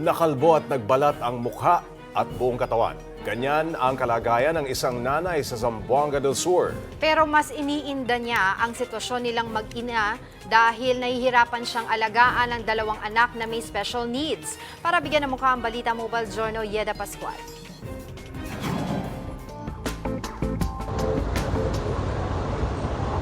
nakalbo at nagbalat ang mukha at buong katawan. Ganyan ang kalagayan ng isang nanay sa Zamboanga del Sur. Pero mas iniinda niya ang sitwasyon nilang mag-ina dahil nahihirapan siyang alagaan ang dalawang anak na may special needs. Para bigyan ng mukha ang Balita Mobile Journal, Yeda Pascual.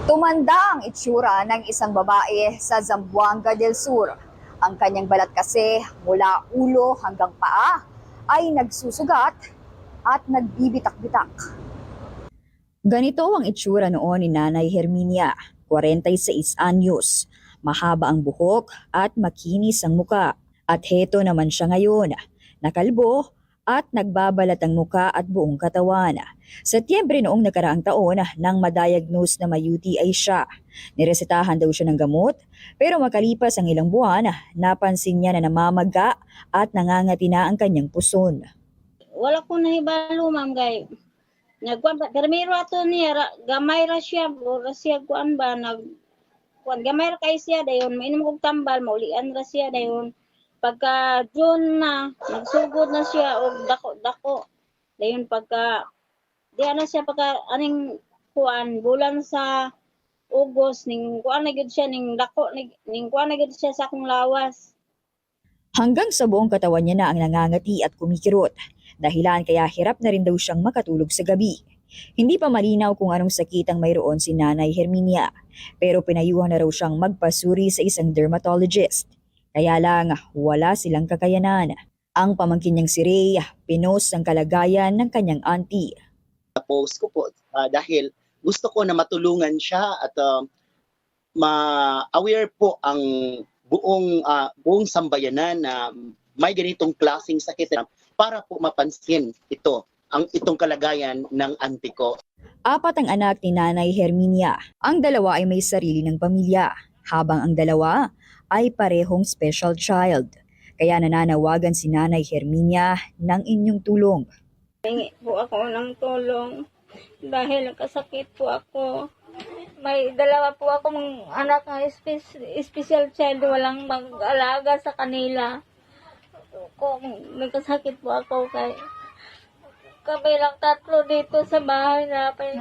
Tumanda ang itsura ng isang babae sa Zamboanga del Sur. Ang kanyang balat kasi mula ulo hanggang paa ay nagsusugat at nagbibitak-bitak. Ganito ang itsura noon ni Nanay Herminia, 46 anyos. Mahaba ang buhok at makinis ang muka. At heto naman siya ngayon, nakalbo at nagbabalat ang muka at buong katawan. Setyembre noong nakaraang taon nang madiagnose na may UTI siya. Niresetahan daw siya ng gamot pero makalipas ang ilang buwan, napansin niya na namamaga at nangangati na ang kanyang puson. wala ko nahibalo ma'am gay nagkuan pa permiro ato niya gamay ra siya ra siya kuan ba nag kuan gamay ra kay siya dayon mainom kog tambal maulian ra siya dayon pagka June na nagsugod na siya og dako dako dayon pagka di na siya pagka aning kuan bulan sa August ning kuan na siya ning dako ning, ning kuan na siya sa akong lawas Hanggang sa buong katawan niya na ang nangangati at kumikirot. Dahilan kaya hirap na rin daw siyang makatulog sa gabi. Hindi pa malinaw kung anong sakit ang mayroon si Nanay Herminia, pero pinayuhan na raw siyang magpasuri sa isang dermatologist. Kaya lang, wala silang kakayanan. Ang pamangkin niyang si Ray, pinost ang kalagayan ng kanyang auntie. post ko po ah, dahil gusto ko na matulungan siya at ah, ma-aware po ang buong ah, buong sambayanan na may ganitong klaseng sakit para po mapansin ito ang itong kalagayan ng auntie ko. Apat ang anak ni Nanay Herminia. Ang dalawa ay may sarili ng pamilya, habang ang dalawa ay parehong special child. Kaya nananawagan si Nanay Herminia ng inyong tulong. Hingi po ako ng tulong dahil kasakit po ako. May dalawa po akong anak na spe- special child, walang mag-alaga sa kanila. Kung nagkasakit po ako kay kami lang tatlo dito sa bahay namin.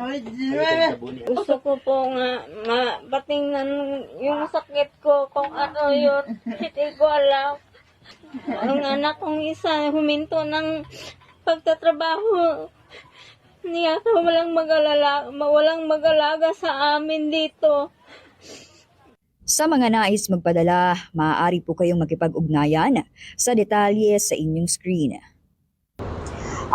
Gusto ko po nga mapatingnan yung sakit ko kung ano yun. Hindi ko alam. Ang anak kong isa huminto ng pagtatrabaho. Niya ka walang mag-alala, walang mag-alaga sa amin dito. Sa mga nais magpadala, maaari po kayong makipag-ugnayan sa detalye sa inyong screen.